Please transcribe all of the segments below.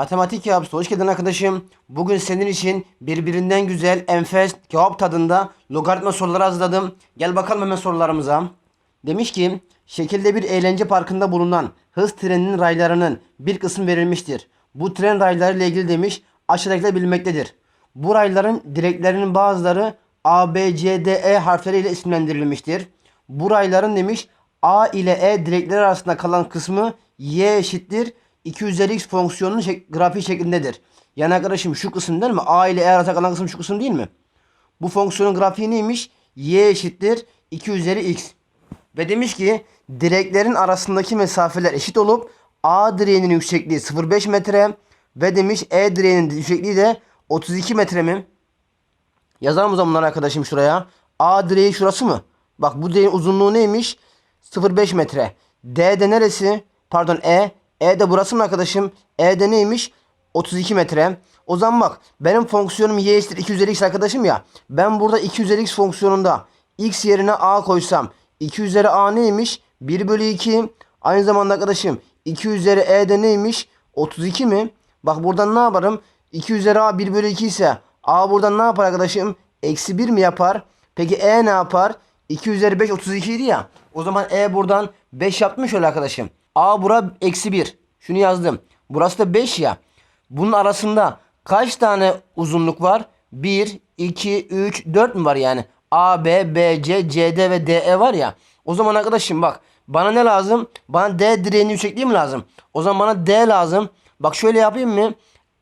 Matematik Yapısı hoş geldin arkadaşım. Bugün senin için birbirinden güzel, enfes, cevap tadında logaritma soruları hazırladım. Gel bakalım hemen sorularımıza. Demiş ki, şekilde bir eğlence parkında bulunan hız treninin raylarının bir kısmı verilmiştir. Bu tren rayları ile ilgili demiş, aşağıdakiler bilinmektedir. Bu rayların direklerinin bazıları A, B, C, D, E harfleriyle isimlendirilmiştir. Bu rayların demiş A ile E direkleri arasında kalan kısmı y eşittir 2 üzeri x fonksiyonunun şek- grafiği şeklindedir. Yani arkadaşım şu kısım değil mi? A ile E arasında kalan kısım şu kısım değil mi? Bu fonksiyonun grafiği neymiş? y eşittir 2 üzeri x. Ve demiş ki direklerin arasındaki mesafeler eşit olup A direğinin yüksekliği 0,5 metre ve demiş E direğinin yüksekliği de 32 metre mi? Yazalım o zaman arkadaşım şuraya. A direği şurası mı? Bak bu direğin uzunluğu neymiş? 0,5 metre. D de neresi? Pardon E. E de burası mı arkadaşım? E neymiş? 32 metre. O zaman bak benim fonksiyonum y eşittir 2 üzeri x arkadaşım ya. Ben burada 2 üzeri x fonksiyonunda x yerine a koysam 2 üzeri a neymiş? 1 bölü 2. Aynı zamanda arkadaşım 2 üzeri e neymiş? 32 mi? Bak buradan ne yaparım? 2 üzeri a 1 bölü 2 ise a buradan ne yapar arkadaşım? Eksi 1 mi yapar? Peki e ne yapar? 2 üzeri 5 32 idi ya. O zaman e buradan 5 yaptım şöyle arkadaşım. A bura eksi 1. Şunu yazdım. Burası da 5 ya. Bunun arasında kaç tane uzunluk var? 1, 2, 3, 4 mü var yani? A, B, B, C, C, D ve D, E var ya. O zaman arkadaşım bak. Bana ne lazım? Bana D direğinin yüksekliği mi lazım? O zaman bana D lazım. Bak şöyle yapayım mı?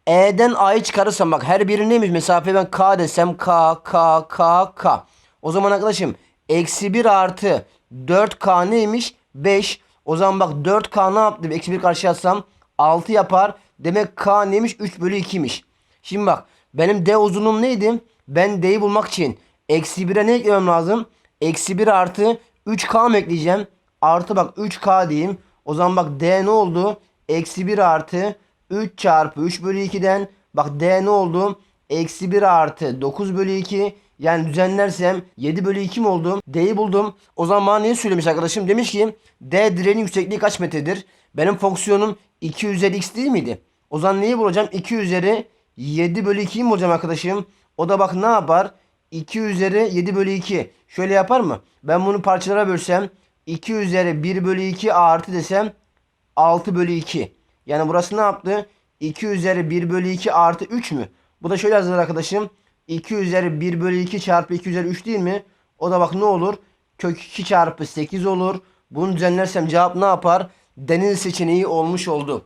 E'den A'yı çıkarırsam bak her biri neymiş? Mesafe ben K desem K, K, K, K. O zaman arkadaşım eksi 1 artı 4K neymiş? 5. O zaman bak 4K ne yaptı? Eksi 1 karşıya atsam 6 yapar. Demek K neymiş? 3 bölü 2'ymiş. Şimdi bak benim D uzunluğum neydi? Ben D'yi bulmak için eksi 1'e ne eklemem lazım? Eksi 1 artı 3K mı ekleyeceğim? Artı bak 3K diyeyim. O zaman bak D ne oldu? Eksi 1 artı 3 çarpı 3 bölü 2'den bak D ne oldu? Eksi 1 artı 9 bölü 2 yani düzenlersem 7 bölü 2 mi oldu? D'yi buldum. O zaman bana neyi söylemiş arkadaşım? Demiş ki D direğinin yüksekliği kaç metredir? Benim fonksiyonum 2 üzeri x değil miydi? O zaman neyi bulacağım? 2 üzeri 7 bölü 2'yi mi bulacağım arkadaşım? O da bak ne yapar? 2 üzeri 7 bölü 2. Şöyle yapar mı? Ben bunu parçalara bölsem 2 üzeri 1 bölü 2 artı desem 6 bölü 2. Yani burası ne yaptı? 2 üzeri 1 bölü 2 artı 3 mü? Bu da şöyle yazılır arkadaşım. 2 üzeri 1 bölü 2 çarpı 2 üzeri 3 değil mi? O da bak ne olur? Kök 2 çarpı 8 olur. Bunu düzenlersem cevap ne yapar? Deniz seçeneği olmuş oldu.